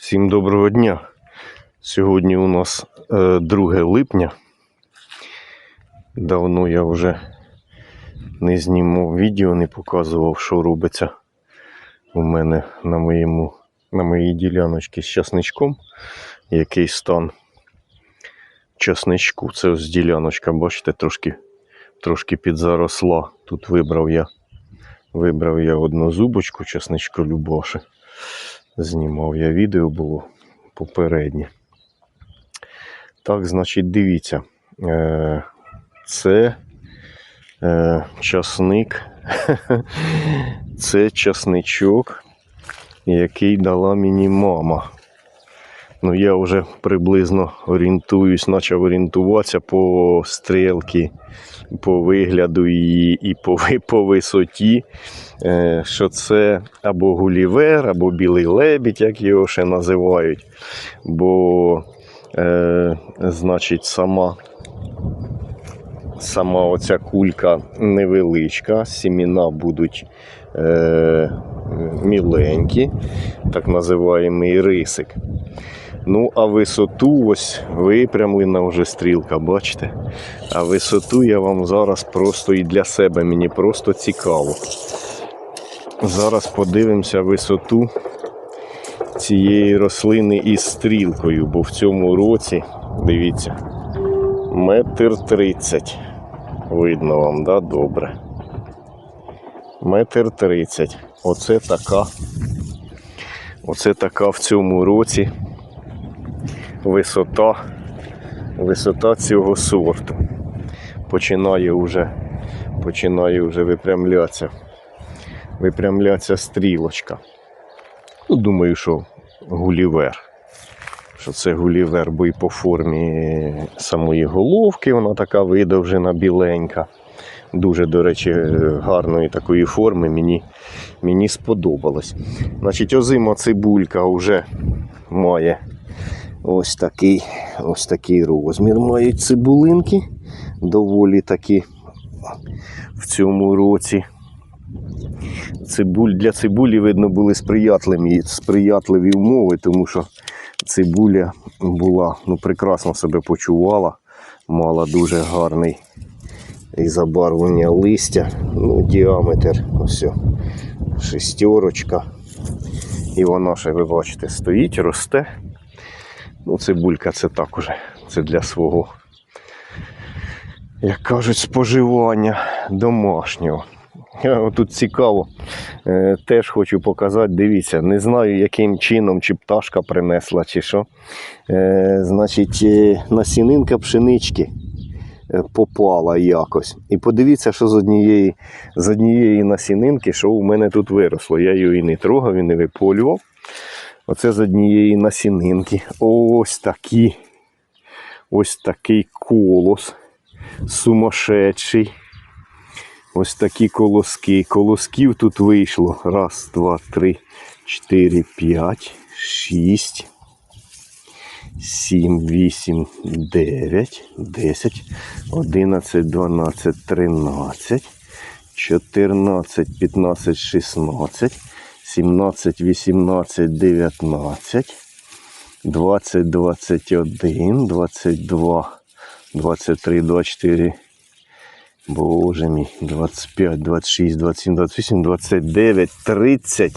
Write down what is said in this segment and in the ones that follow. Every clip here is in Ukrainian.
Всім доброго дня. Сьогодні у нас е, 2 липня. Давно я вже не знімав відео, не показував, що робиться у мене на, моєму, на моїй діляночці з часничком. Який стан часничку. Це ось діляночка, бачите, трошки, трошки підзаросла. Тут вибрав я, вибрав я одну зубочку часничку Любаши. Знімав я відео було попереднє. Так, значить, дивіться. Е, Це е, часник. Це часничок, який дала мені мама. Ну, я вже приблизно орієнтуюсь, почав орієнтуватися по стрілці, по вигляду її і по, по висоті, е, що це або гулівер, або білий лебідь, як його ще називають. Бо, е, значить, сама, сама оця кулька невеличка, сіміна будуть е, міленькі, так називаємий рисик. Ну, а висоту ось випрямлена вже стрілка, бачите? А висоту я вам зараз просто і для себе мені просто цікаво. Зараз подивимося висоту цієї рослини із стрілкою, бо в цьому році, дивіться, метр тридцять. Видно вам, да? Добре. Метр тридцять. Оце така. Оце така в цьому році висота, висота цього сорту. Починає вже, починає вже випрямлятися, випрямлятися стрілочка. Ну, думаю, що гулівер. Що це гулівер, бо і по формі самої головки вона така видовжена, біленька. Дуже, до речі, гарної такої форми мені, мені сподобалось. Значить, озима цибулька вже має Ось такий, ось такий розмір мають цибулинки. Доволі таки в цьому році. Цибуль, для цибулі, видно, були сприятливі, сприятливі умови, тому що цибуля була, ну, прекрасно себе почувала, мала дуже гарний і забарвлення листя, ну, діаметр, ось шестерочка. І вона ще, ви бачите, стоїть, росте. Ну, цибулька це так уже. Це для свого, як кажуть, споживання домашнього. Тут цікаво. Е, Теж хочу показати, дивіться, не знаю, яким чином, чи пташка принесла, чи що. Е, Значить, е, насінинка пшенички попала якось. І подивіться, що з однієї, з однієї насінинки, що у мене тут виросло. Я її і не трогав, і не виполював. Оце з однієї насінинки. Ось такі. Ось такий колос. Сумасшедший. Ось такі колоски. Колосків тут вийшло. Раз, два, три, чотири, п'ять, шість, сім, вісім, дев'ять, десять, одинадцять, дванадцять, тринадцять, чотирнадцять, п'ятнадцять, шістнадцять. 17, 18, 19, 20, 21, 22, 23, 24, боже мій, 25, 26, 27, 28, 29, 30,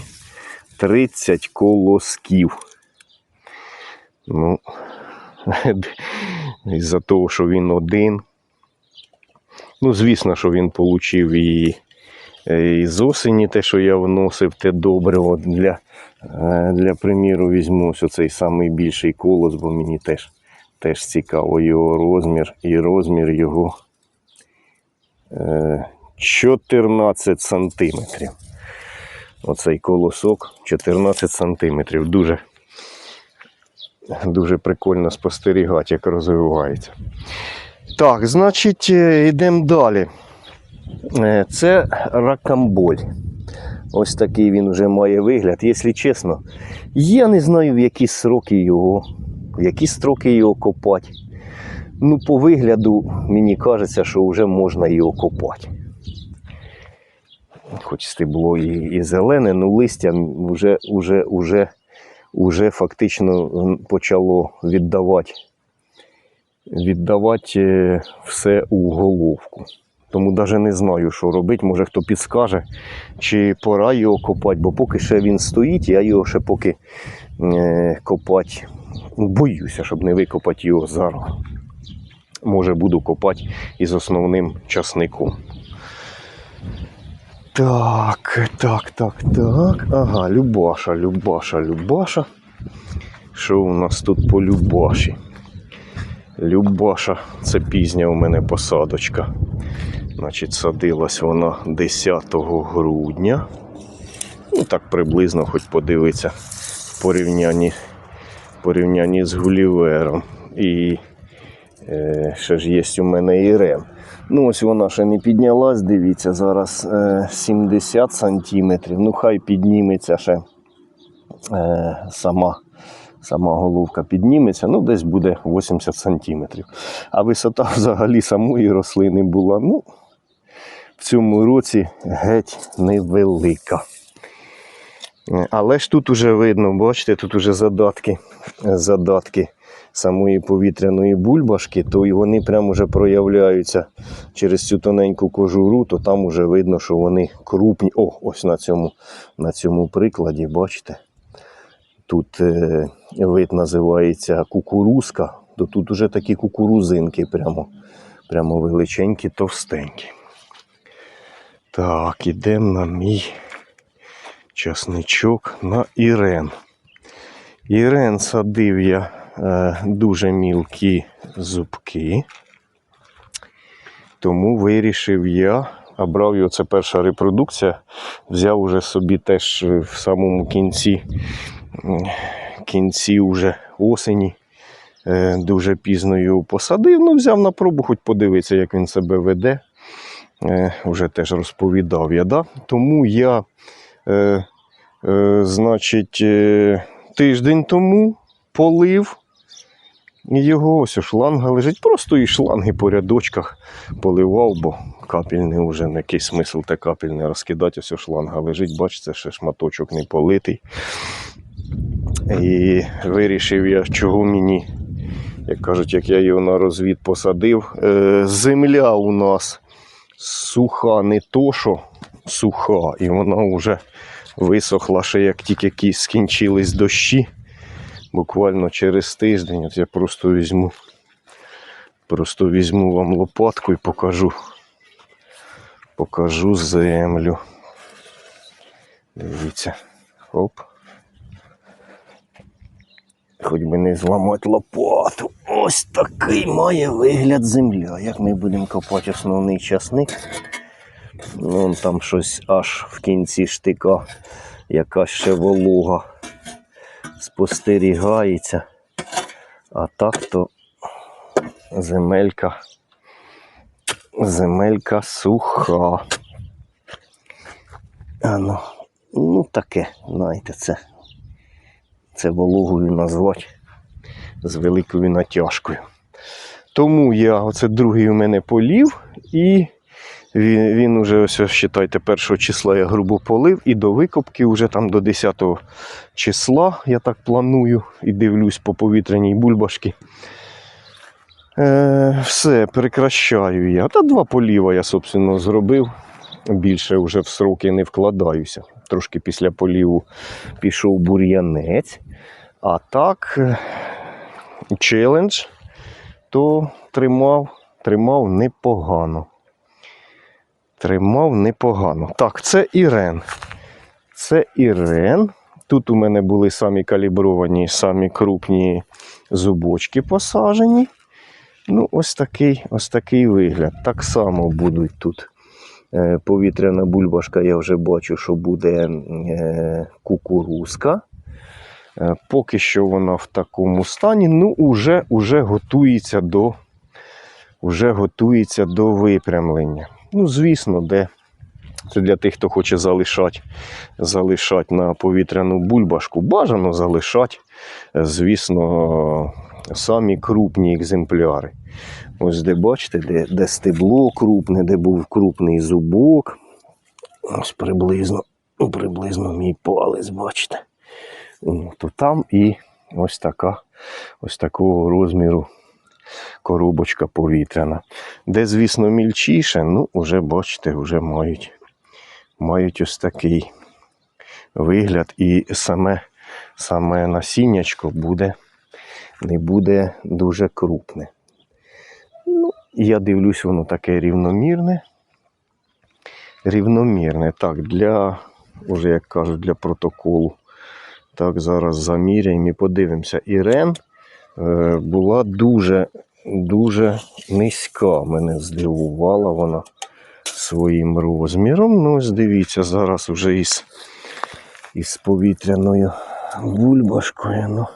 30 колосків. Ну, із-за того, що він один. Ну, звісно, що він отримав і І з осені те, що я вносив, те добриво для, е, для приміру, візьму ось цей самий більший колос, бо мені теж, теж цікаво його розмір і розмір його е, 14 сантиметрів. Оцей колосок 14 сантиметрів. Дуже, дуже прикольно спостерігати, як розвивається. Так, значить, е, йдемо далі. Е, Це ракамболь. Ось такий він вже має вигляд. Якщо чесно, я не знаю, в які сроки його, в які строки його копати. Ну, по вигляду, мені кажеться, що вже можна його копати. Хоч стебло і, і зелене, ну листя вже, вже, вже вже фактично почало віддавати, віддавати е, все у головку. Тому навіть не знаю, що робити. Може хто підскаже, чи пора його копати, бо поки ще він стоїть, я його ще поки е, копати боюся, щоб не викопати його зараз. Може, буду копати із основним часником. Так, так, так, так. Ага, Любаша, Любаша, Любаша. Що у нас тут по Любаші? Любаша, це пізня у мене посадочка. Значить, садилась вона 10 грудня. Ну, так приблизно, хоч подивитися в порівнянні, порівнянні з Гулівером. І е, ще ж є у мене Ірем. Ну, ось вона ще не піднялась, дивіться, зараз е, 70 сантиметрів. Ну, хай підніметься ще е, сама, сама головка підніметься, ну, десь буде 80 сантиметрів. А висота взагалі самої рослини була, ну, цьому році геть невелика. Е, Але ж тут уже видно, бачите, тут уже задатки, задатки самої повітряної бульбашки, то і вони прямо вже проявляються через цю тоненьку кожуру, то там уже видно, що вони крупні. О, ось на цьому, на цьому прикладі, бачите. Тут е, вид називається кукурузка, то тут уже такі кукурузинки, прямо, прямо величенькі, товстенькі. Так, ідемо на мій часничок на Ірен. Ірен садив я е, дуже мілкі зубки. Тому вирішив я, а брав його, це перша репродукція, взяв уже собі теж в самому кінці, кінці уже осені. е, Дуже пізно його посадив. Ну, взяв на пробу, хоч подивитися, як він себе веде. Е, Вже теж розповідав я. Да? Тому я, е, е, значить, е, тиждень тому полив його, ось шланга лежить. Просто і шланги по рядочках поливав, бо капельний вже не який смисл те капельне розкидати, ось шланга лежить, бачите, ще шматочок не политий. І вирішив я, чого мені, як кажуть, як я його на розвід посадив. Е, земля у нас суха, не то що суха, і вона вже висохла, ще як тільки кі- скінчились дощі. Буквально через тиждень. От я просто візьму, просто візьму вам лопатку і покажу. Покажу землю. Дивіться. Оп. Хоч би не зламати лопату. Ось такий має вигляд земля. Як ми будемо копати основний часник. Вон там щось аж в кінці штика, якась ще волога спостерігається. А так то земелька, земелька суха. А ну таке, знаєте, це, це вологою назвати з великою натяжкою. Тому я, оце другий у мене полів, і він, він уже, ось, вважайте, першого числа я грубо полив, і до викопки вже там до 10 числа, я так планую і дивлюсь по повітряній бульбашки. Е, все, прекращаю я. Та два поліва я, собственно, зробив. Більше вже в сроки не вкладаюся. Трошки після поліву пішов бур'янець. А так, челендж, то тримав, тримав непогано. Тримав непогано. Так, це Ірен. Це Ірен. Тут у мене були самі калібровані, самі крупні зубочки посажені. Ну, ось такий, ось такий вигляд. Так само будуть тут. Е, Повітряна бульбашка, я вже бачу, що буде е, кукурузка. Е, Поки що вона в такому стані, ну, уже, уже готується до, уже готується до випрямлення. Ну, звісно, де це для тих, хто хоче залишати, залишати на повітряну бульбашку. Бажано залишати, звісно, самі крупні екземпляри. Ось де бачите, де, де стебло крупне, де був крупний зубок. Ось приблизно, приблизно мій палець, бачите. То там і ось така, ось такого розміру коробочка повітряна. Де, звісно, мільчіше, ну, вже бачите, вже мають, мають ось такий вигляд. І саме, саме насіннячко буде, не буде дуже крупне. Ну, я дивлюсь, воно таке рівномірне. Рівномірне. Так, для, уже як кажуть, для протоколу. Так, зараз заміряємо і подивимося. Ірен е, була дуже, дуже низька. Мене здивувала вона своїм розміром. Ну, ось дивіться, зараз вже із, із повітряною бульбашкою. Ну,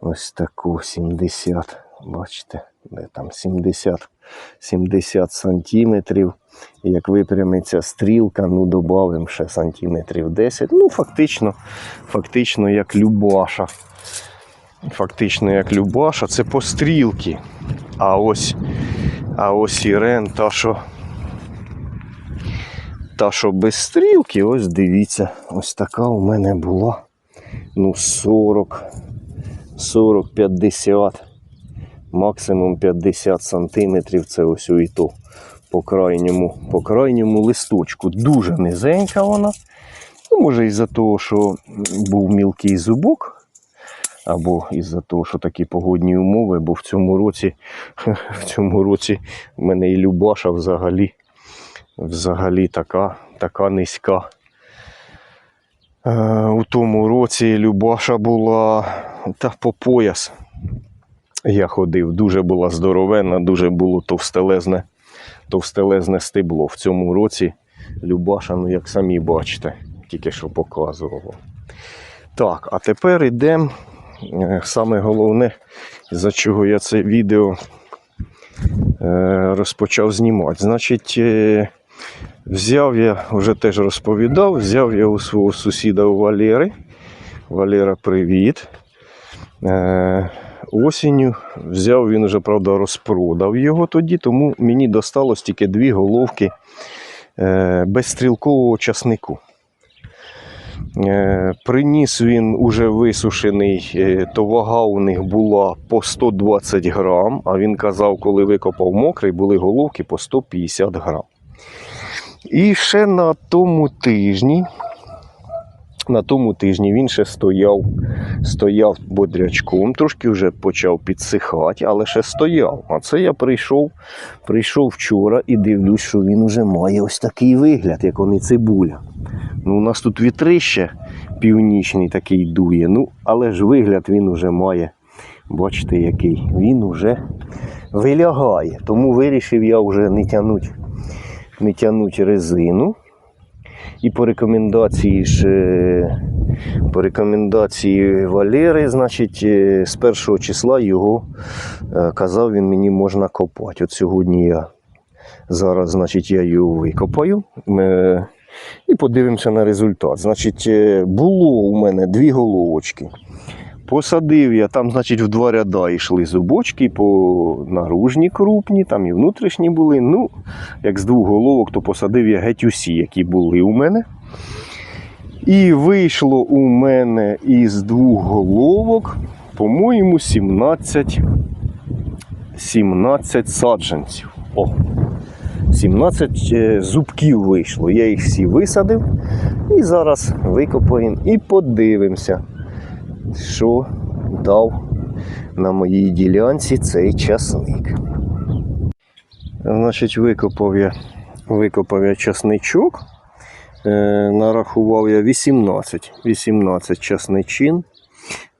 ось таку 70. Бачите, де там 70, 70 сантиметрів. Як випрямиться стрілка, ну додамо ще сантиметрів 10. Ну, фактично, фактично як Любаша. Фактично як Любаша, це по стрілки. А ось, а ось Ірен, та що, та, що без стрілки, ось дивіться, ось така у мене була. Ну, 40, 40, 50, максимум 50 сантиметрів. Це ось у і то по крайньому, по крайньому листочку. Дуже низенька вона. Ну, може, із-за того, що був мілкий зубок, або із-за того, що такі погодні умови, бо в цьому році, в цьому році в мене і Любаша взагалі, взагалі така, така низька. Е, У тому році Любаша була та по пояс. Я ходив, дуже була здоровенна, дуже було товстелезне, товстелезне стебло. В цьому році Любаша, ну як самі бачите, тільки що показував. Так, а тепер йдемо. Саме головне, за чого я це відео е, розпочав знімати. Значить, е, взяв я, вже теж розповідав, взяв я у свого сусіда у Валери. Валера, привіт. Е, осінню взяв, він вже, правда, розпродав його тоді, тому мені досталось тільки дві головки е, безстрілкового часнику. Е, Приніс він уже висушений, е, то вага у них була по 120 грам, а він казав, коли викопав мокрий, були головки по 150 грам. І ще на тому тижні, на тому тижні він ще стояв, стояв бодрячком, трошки вже почав підсихати, але ще стояв. А це я прийшов, прийшов вчора і дивлюсь, що він уже має ось такий вигляд, як вони цибуля. Ну, у нас тут вітрище північний такий дує. Ну, але ж вигляд він уже має. Бачите, який. Він уже вилягає. Тому вирішив я вже не тягнути не тягнуть резину. І по рекомендації ж, по рекомендації Валери, значить, е, з першого числа його е, казав він мені можна копати. От сьогодні я зараз, значить, я його викопаю. І подивимося на результат. Значить, е, було у мене дві головочки. Посадив я, там, значить, в два ряда йшли зубочки по наружні крупні, там і внутрішні були. Ну, як з двох головок, то посадив я геть усі, які були у мене. І вийшло у мене із двох головок, по-моєму, 17, 17 саджанців. О, 17 е, зубків вийшло. Я їх всі висадив. І зараз викопаємо і подивимося, що дав на моїй ділянці цей часник. Значить, викопав я, викопав я часничок. Е, нарахував я 18, 18 часничин.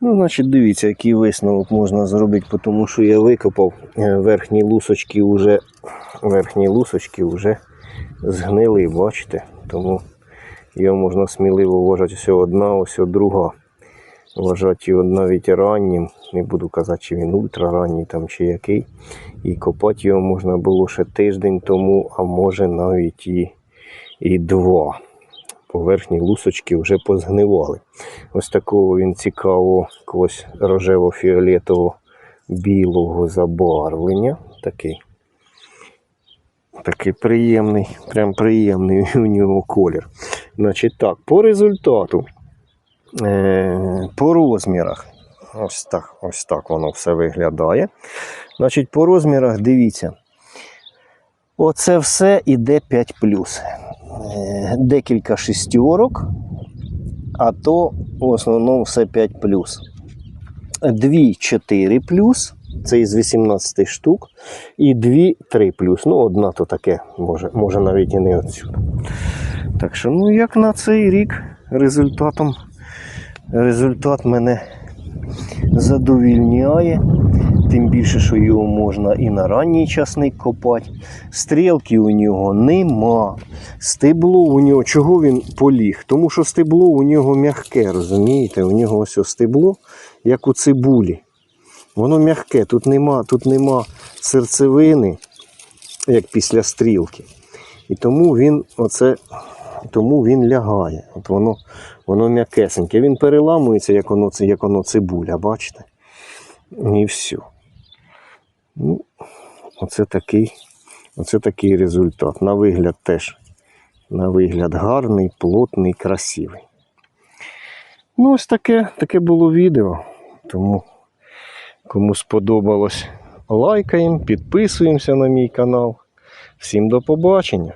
Ну, значить, дивіться, який висновок можна зробити, тому що я викопав е, верхні лусочки вже, верхні лусочки вже згнили, бачите? Тому його можна сміливо вважати ось одна, ось друга. Вважати його навіть раннім, не буду казати, чи він ультраранній там чи який. І копати його можна було ще тиждень тому, а може навіть і, і два. Поверхні лусочки вже позгнивали. Ось такого він цікавого, якогось рожево-фіолетово білого забарвлення. Такий. Такий приємний, прям приємний у нього колір. Значить так, по результату. Е, по розмірах. Ось так, ось так воно все виглядає. Значить, по розмірах дивіться. Оце все іде 5 Е, Декілька шістьорок, а то в основному все 5 Дві 4 це із 18 штук, і дві 3 Ну, одна то таке, може, може навіть і не отсюди. Так що, ну, як на цей рік результатом, результат мене задовільняє. Тим більше, що його можна і на ранній часник копати. Стрілки у нього нема. Стебло у нього, чого він поліг? Тому що стебло у нього м'яке, розумієте? У нього ось стебло, як у цибулі. Воно м'яке, тут нема, тут нема серцевини, як після стрілки. І тому він оце, тому він лягає. От воно, воно м'якесеньке. Він переламується, як воно, як воно цибуля, бачите? І все. Ну, оце такий, оце такий результат. На вигляд теж. На вигляд гарний, плотний, красивий. Ну, ось таке, таке було відео. Тому кому сподобалось, лайкаємо, підписуємося на мій канал. Всім до побачення!